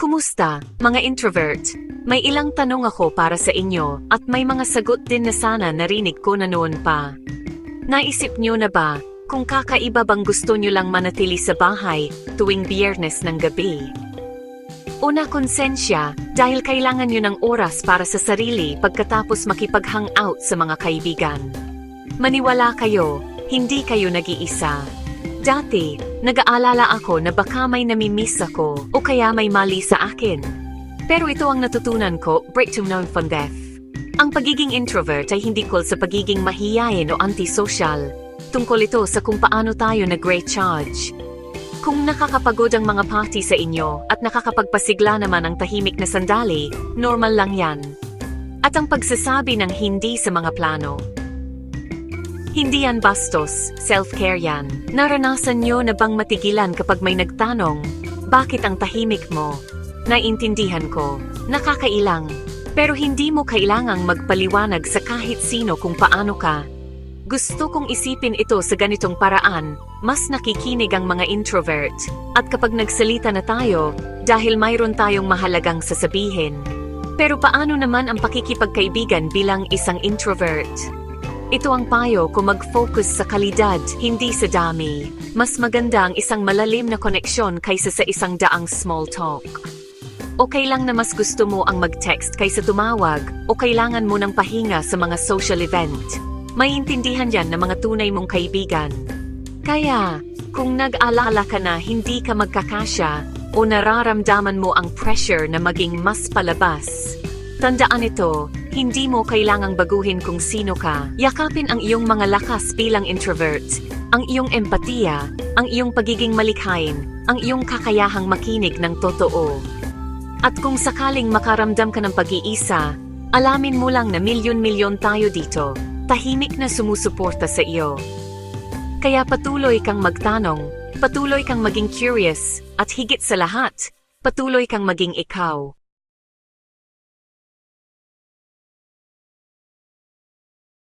Kumusta, mga introvert? May ilang tanong ako para sa inyo at may mga sagot din na sana narinig ko na noon pa. Naisip nyo na ba kung kakaiba bang gusto nyo lang manatili sa bahay tuwing biyernes ng gabi? Una konsensya dahil kailangan nyo ng oras para sa sarili pagkatapos makipag-hangout sa mga kaibigan. Maniwala kayo, hindi kayo nag-iisa. Dati, nag-aalala ako na baka may namimiss ako o kaya may mali sa akin. Pero ito ang natutunan ko, break to known from death. Ang pagiging introvert ay hindi cool sa pagiging mahiyain o antisocial. Tungkol ito sa kung paano tayo nag-recharge. Kung nakakapagod ang mga party sa inyo at nakakapagpasigla naman ang tahimik na sandali, normal lang yan. At ang pagsasabi ng hindi sa mga plano. Hindi yan bastos, self-care yan. Naranasan nyo na bang matigilan kapag may nagtanong, bakit ang tahimik mo? Naintindihan ko, nakakailang. Pero hindi mo kailangang magpaliwanag sa kahit sino kung paano ka. Gusto kong isipin ito sa ganitong paraan, mas nakikinig ang mga introvert. At kapag nagsalita na tayo, dahil mayroon tayong mahalagang sasabihin. Pero paano naman ang pakikipagkaibigan bilang isang introvert? Ito ang payo kung mag-focus sa kalidad, hindi sa dami. Mas maganda ang isang malalim na koneksyon kaysa sa isang daang small talk. Okay lang na mas gusto mo ang mag-text kaysa tumawag o kailangan mo ng pahinga sa mga social event. May intindihan yan ng mga tunay mong kaibigan. Kaya, kung nag-alala ka na hindi ka magkakasya o nararamdaman mo ang pressure na maging mas palabas, tandaan ito, hindi mo kailangang baguhin kung sino ka. Yakapin ang iyong mga lakas bilang introvert, ang iyong empatiya, ang iyong pagiging malikhain, ang iyong kakayahang makinig ng totoo. At kung sakaling makaramdam ka ng pag-iisa, alamin mo lang na milyon-milyon tayo dito, tahimik na sumusuporta sa iyo. Kaya patuloy kang magtanong, patuloy kang maging curious, at higit sa lahat, patuloy kang maging ikaw.